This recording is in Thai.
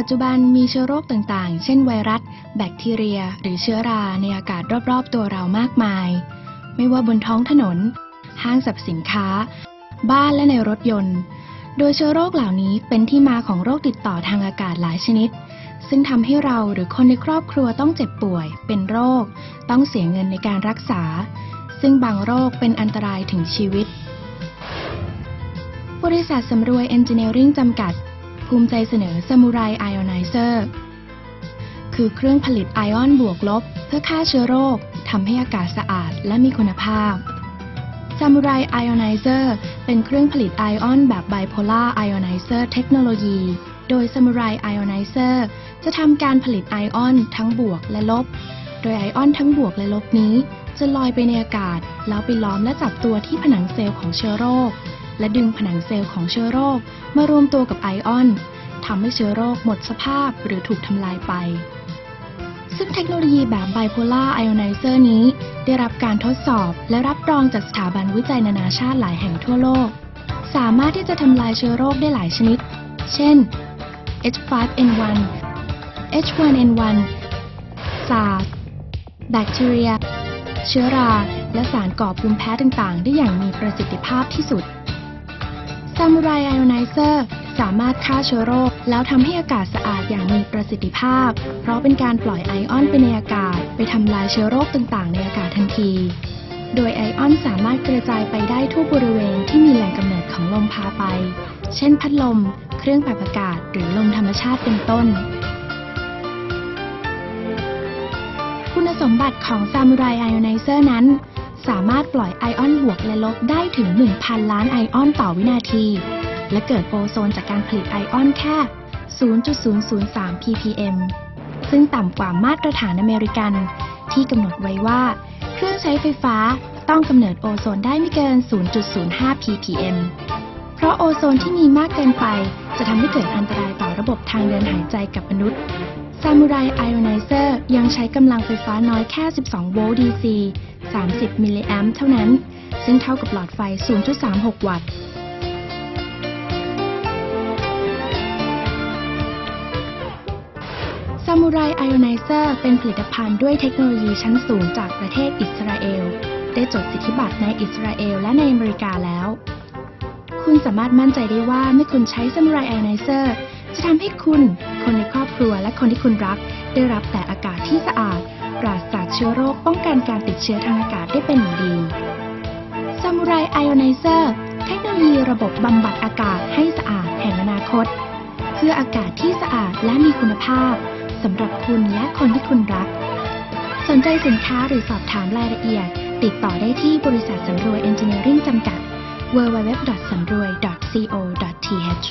ปัจจุบันมีเชื้อโรคต่างๆ เช่นไวรัส แบคทีเรีย หรือเชื้อราในอากาศรอบๆ ตัวเรามากมาย ไม่ว่าบนท้องถนน ห้างสรรพสินค้า บ้านและในรถยนต์ โดยเชื้อโรคเหล่านี้เป็นที่มาของโรคติดต่อทางอากาศหลายชนิด ซึ่งทำให้เราหรือคนในครอบครัวต้องเจ็บป่วย เป็นโรค ต้องเสียเงินในการรักษา ซึ่งบางโรคเป็นอันตรายถึงชีวิต บริษัทสำรวยเอนจิเนียริ่งจำกัด ภูมิใจเสนอ Samurai Ionizer คือเครื่องผลิตไอออนบวกลบ เพื่อฆ่าเชื้อโรคทำให้อากาศสะอาดและมีคุณภาพ Samurai Ionizer เป็นเครื่องผลิตไอออนแบบ Bipolar Ionizer เซอร์เทคโนโลยี โดย Samurai Ionizer จะทำการผลิตไอออนทั้งบวกและลบ โดยไอออนทั้งบวกและลบนี้ จะลอยไปในอากาศ แล้วไปล้อมและจับตัวที่ผนังเซลล์ของเชื้อโรค และดึงผนังเซลล์ของเชื้อโรค มารวมตัวกับไอออนทำให้เชื้อโรคหมดสภาพหรือถูกทำลายไป ซึ่งเทคโนโลยีแบบ Bipolar Ionizer นี้ ได้รับการทดสอบและรับรองจากสถาบันวิจัยนานาชาติหลายแห่งทั่วโลก สามารถที่จะทำลายเชื้อโรคได้หลายชนิด เช่น H5N1 H1N1 SARS แบคทีเรีย เชื้อรา และสารก่อภูมิแพ้ต่างๆ ได้อย่างมีประสิทธิภาพที่สุด Samurai Ionizer สามารถฆ่าเชื้อโรค แล้วทำให้อากาศสะอาดอย่างมีประสิทธิภาพ เพราะเป็นการปล่อยไอออนไปในอากาศ ไปทำลายเชื้อโรคต่างๆ ในอากาศทันที โดยไอออนสามารถกระจายไปได้ทั่วบริเวณที่มีแหล่งกำเนิดของลมพาไป เช่น พัดลม เครื่องปรับอากาศ หรือลมธรรมชาติเป็นต้น คุณสมบัติของ Samurai Ionizer นั้น สามารถปล่อยไอออนบวกและลบได้ถึง 1,000 ล้านไอออนต่อวินาที และเกิดโอโซนจากการผลิตไอออนแค่ 0.003 ppm ซึ่งต่ำกว่ามาตรฐานอเมริกัน ที่กำหนดไว้ว่า เครื่องใช้ไฟฟ้าต้องกำเนิดโอโซนได้ไม่เกิน 0.05 ppm เพราะโอโซนที่มีมากเกินไป จะทำให้เกิดอันตรายต่อระบบทางเดินหายใจกับมนุษย์ Samurai Ionizer ยังใช้กำลังไฟฟ้าน้อยแค่ 12 โวลต์ DC 30 มิลลิแอมป์เท่านั้น ซึ่งเท่ากับหลอดไฟ 0.36 วัตต์ Samurai Ionizer เป็นผลิตภัณฑ์ด้วยเทคโนโลยีชั้นสูงจากประเทศอิสราเอล ได้จดสิทธิบัตรในอิสราเอลและในอเมริกาแล้ว คุณสามารถมั่นใจได้ว่าเมื่อคุณใช้ Samurai Ionizer จะทำให้คุณ คนในครอบ ครัวและคนที่คุณรัก ได้รับแต่อากาศที่สะอาด ปราศจากเชื้อโรคป้องกันการติดเชื้อทางอากาศได้เป็นอย่างดี Samurai Ionizer เทคโนโลยีระบบบำบัดอากาศให้สะอาดแห่งอนาคต เพื่ออากาศที่สะอาดและมีคุณภาพสำหรับคุณและคนที่คุณรัก สนใจสินค้าหรือสอบถามรายละเอียด ติดต่อได้ที่บริษัทสำรวยเอนจิเนียริ่งจำกัด www.samr วย .co.th